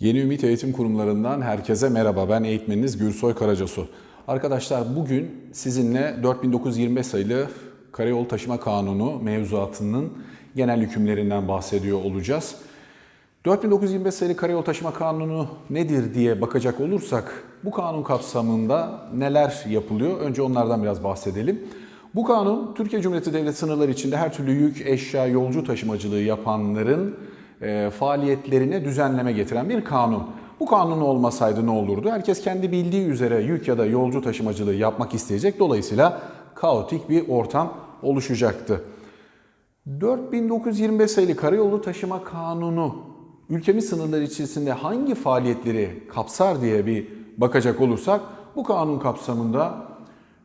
Yeni Ümit Eğitim Kurumlarından herkese merhaba. Ben eğitmeniniz Gürsoy Karacasu. Arkadaşlar bugün sizinle 4925 sayılı Karayolu Taşıma Kanunu mevzuatının genel hükümlerinden bahsediyor olacağız. 4925 sayılı Karayolu Taşıma Kanunu nedir diye bakacak olursak bu kanun kapsamında neler yapılıyor? Önce onlardan biraz bahsedelim. Bu kanun Türkiye Cumhuriyeti Devlet sınırları içinde her türlü yük, eşya, yolcu taşımacılığı yapanların e, faaliyetlerine düzenleme getiren bir kanun. Bu kanun olmasaydı ne olurdu? Herkes kendi bildiği üzere yük ya da yolcu taşımacılığı yapmak isteyecek. Dolayısıyla kaotik bir ortam oluşacaktı. 4925 sayılı Karayolu Taşıma Kanunu ülkemiz sınırları içerisinde hangi faaliyetleri kapsar diye bir bakacak olursak bu kanun kapsamında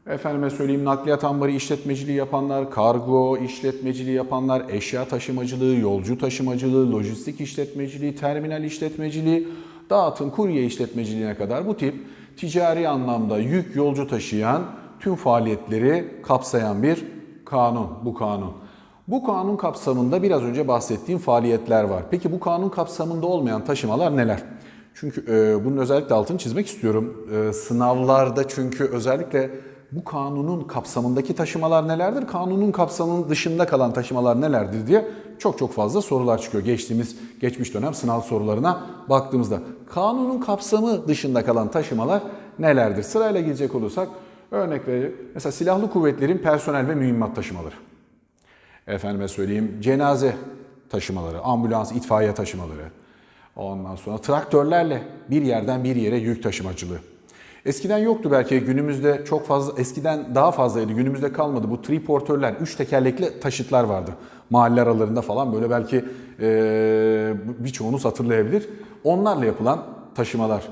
efendime söyleyeyim nakliyat ambarı işletmeciliği yapanlar, kargo işletmeciliği yapanlar, eşya taşımacılığı, yolcu taşımacılığı, lojistik işletmeciliği, terminal işletmeciliği, dağıtım, kurye işletmeciliğine kadar bu tip ticari anlamda yük yolcu taşıyan tüm faaliyetleri kapsayan bir kanun bu kanun. Bu kanun kapsamında biraz önce bahsettiğim faaliyetler var. Peki bu kanun kapsamında olmayan taşımalar neler? Çünkü e, bunun özellikle altını çizmek istiyorum. E, sınavlarda çünkü özellikle bu kanunun kapsamındaki taşımalar nelerdir? Kanunun kapsamının dışında kalan taşımalar nelerdir diye çok çok fazla sorular çıkıyor. Geçtiğimiz geçmiş dönem sınav sorularına baktığımızda kanunun kapsamı dışında kalan taşımalar nelerdir? Sırayla gidecek olursak örnek verelim. Mesela silahlı kuvvetlerin personel ve mühimmat taşımaları efendime söyleyeyim cenaze taşımaları, ambulans, itfaiye taşımaları. Ondan sonra traktörlerle bir yerden bir yere yük taşımacılığı. Eskiden yoktu belki günümüzde çok fazla eskiden daha fazlaydı günümüzde kalmadı bu triportörler üç tekerlekli taşıtlar vardı mahalle aralarında falan böyle belki e, birçoğunuz hatırlayabilir onlarla yapılan taşımalar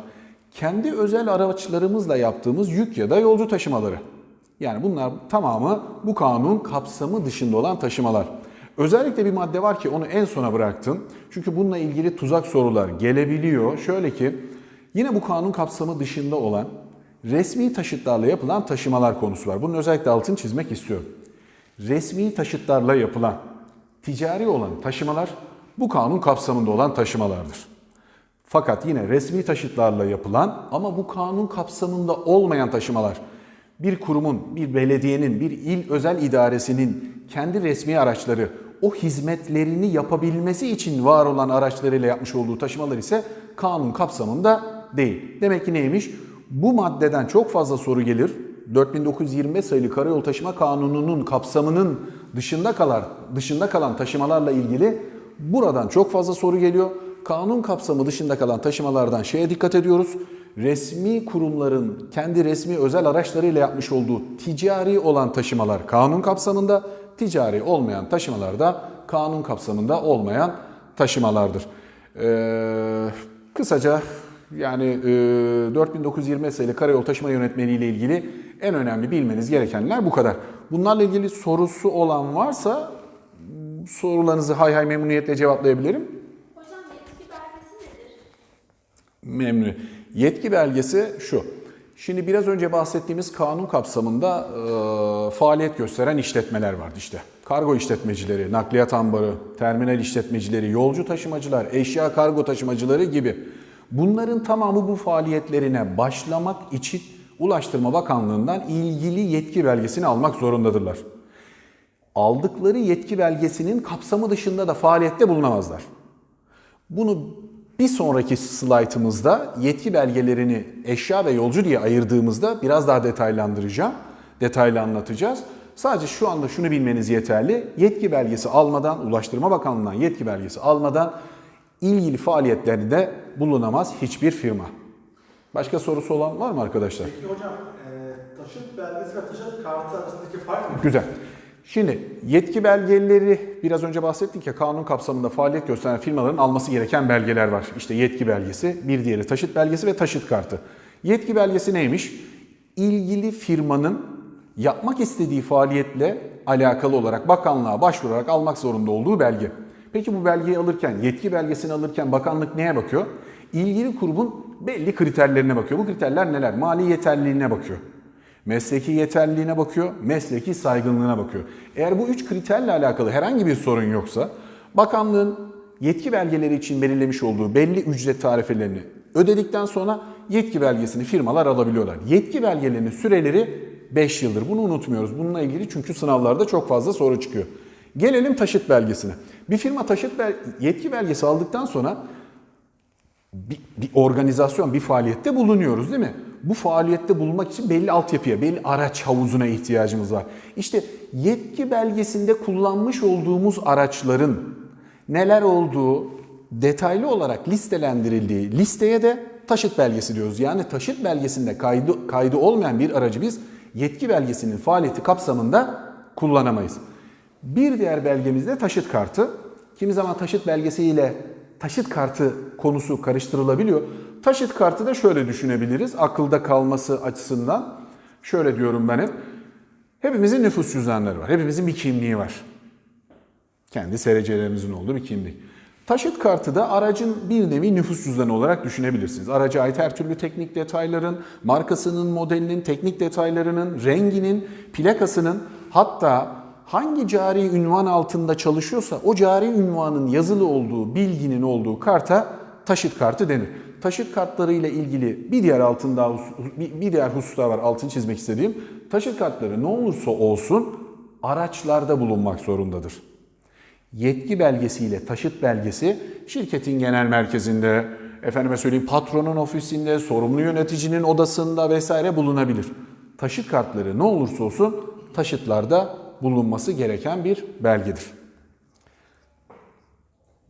kendi özel araçlarımızla yaptığımız yük ya da yolcu taşımaları yani bunlar tamamı bu kanun kapsamı dışında olan taşımalar. Özellikle bir madde var ki onu en sona bıraktım. Çünkü bununla ilgili tuzak sorular gelebiliyor. Şöyle ki yine bu kanun kapsamı dışında olan resmi taşıtlarla yapılan taşımalar konusu var. Bunun özellikle altını çizmek istiyorum. Resmi taşıtlarla yapılan ticari olan taşımalar bu kanun kapsamında olan taşımalardır. Fakat yine resmi taşıtlarla yapılan ama bu kanun kapsamında olmayan taşımalar bir kurumun, bir belediyenin, bir il özel idaresinin kendi resmi araçları o hizmetlerini yapabilmesi için var olan araçlarıyla yapmış olduğu taşımalar ise kanun kapsamında değil. Demek ki neymiş? Bu maddeden çok fazla soru gelir. 4925 sayılı Karayol Taşıma Kanunu'nun kapsamının dışında kalan dışında kalan taşımalarla ilgili buradan çok fazla soru geliyor. Kanun kapsamı dışında kalan taşımalardan şeye dikkat ediyoruz resmi kurumların kendi resmi özel araçlarıyla yapmış olduğu ticari olan taşımalar kanun kapsamında, ticari olmayan taşımalar da kanun kapsamında olmayan taşımalardır. Ee, kısaca yani e, 4920 sayılı Karayol Taşıma Yönetmeliği ile ilgili en önemli bilmeniz gerekenler bu kadar. Bunlarla ilgili sorusu olan varsa sorularınızı hay hay memnuniyetle cevaplayabilirim. Hocam yetki belgesi nedir? Memnun. Yetki belgesi şu. Şimdi biraz önce bahsettiğimiz kanun kapsamında e, faaliyet gösteren işletmeler vardı işte. Kargo işletmecileri, nakliyat ambarı, terminal işletmecileri, yolcu taşımacılar, eşya kargo taşımacıları gibi. Bunların tamamı bu faaliyetlerine başlamak için Ulaştırma Bakanlığı'ndan ilgili yetki belgesini almak zorundadırlar. Aldıkları yetki belgesinin kapsamı dışında da faaliyette bulunamazlar. Bunu bir sonraki slaytımızda yetki belgelerini eşya ve yolcu diye ayırdığımızda biraz daha detaylandıracağım. Detaylı anlatacağız. Sadece şu anda şunu bilmeniz yeterli. Yetki belgesi almadan, Ulaştırma Bakanlığı'ndan yetki belgesi almadan ilgili faaliyetlerinde bulunamaz hiçbir firma. Başka sorusu olan var mı arkadaşlar? Peki hocam, e, taşıt belgesi ve taşıt kartı arasındaki fark ne? Güzel. Şimdi yetki belgeleri biraz önce bahsettik ya kanun kapsamında faaliyet gösteren firmaların alması gereken belgeler var. İşte yetki belgesi, bir diğeri taşıt belgesi ve taşıt kartı. Yetki belgesi neymiş? İlgili firmanın yapmak istediği faaliyetle alakalı olarak bakanlığa başvurarak almak zorunda olduğu belge. Peki bu belgeyi alırken, yetki belgesini alırken bakanlık neye bakıyor? İlgili kurumun belli kriterlerine bakıyor. Bu kriterler neler? Mali yeterliliğine bakıyor. Mesleki yeterliliğine bakıyor, mesleki saygınlığına bakıyor. Eğer bu üç kriterle alakalı herhangi bir sorun yoksa bakanlığın yetki belgeleri için belirlemiş olduğu belli ücret tarifelerini ödedikten sonra yetki belgesini firmalar alabiliyorlar. Yetki belgelerinin süreleri 5 yıldır. Bunu unutmuyoruz. Bununla ilgili çünkü sınavlarda çok fazla soru çıkıyor. Gelelim taşıt belgesine. Bir firma taşıt bel- yetki belgesi aldıktan sonra bir, bir organizasyon, bir faaliyette bulunuyoruz değil mi? Bu faaliyette bulunmak için belli altyapıya, belli araç havuzuna ihtiyacımız var. İşte yetki belgesinde kullanmış olduğumuz araçların neler olduğu detaylı olarak listelendirildiği listeye de taşıt belgesi diyoruz. Yani taşıt belgesinde kaydı, kaydı olmayan bir aracı biz yetki belgesinin faaliyeti kapsamında kullanamayız. Bir diğer belgemiz de taşıt kartı. Kimi zaman taşıt belgesiyle taşıt kartı konusu karıştırılabiliyor. Taşıt kartı da şöyle düşünebiliriz. Akılda kalması açısından şöyle diyorum ben hep. Hepimizin nüfus cüzdanları var. Hepimizin bir kimliği var. Kendi SRC'lerimizin olduğu bir kimlik. Taşıt kartı da aracın bir nevi nüfus cüzdanı olarak düşünebilirsiniz. Araca ait her türlü teknik detayların, markasının, modelinin, teknik detaylarının, renginin, plakasının hatta hangi cari ünvan altında çalışıyorsa o cari ünvanın yazılı olduğu, bilginin olduğu karta taşıt kartı denir. Taşıt kartları ile ilgili bir diğer altında bir diğer husus daha var altını çizmek istediğim. Taşıt kartları ne olursa olsun araçlarda bulunmak zorundadır yetki belgesiyle taşıt belgesi şirketin genel merkezinde, efendime söyleyeyim patronun ofisinde, sorumlu yöneticinin odasında vesaire bulunabilir. Taşıt kartları ne olursa olsun taşıtlarda bulunması gereken bir belgedir.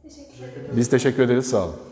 Teşekkür. Biz teşekkür ederiz, sağ olun.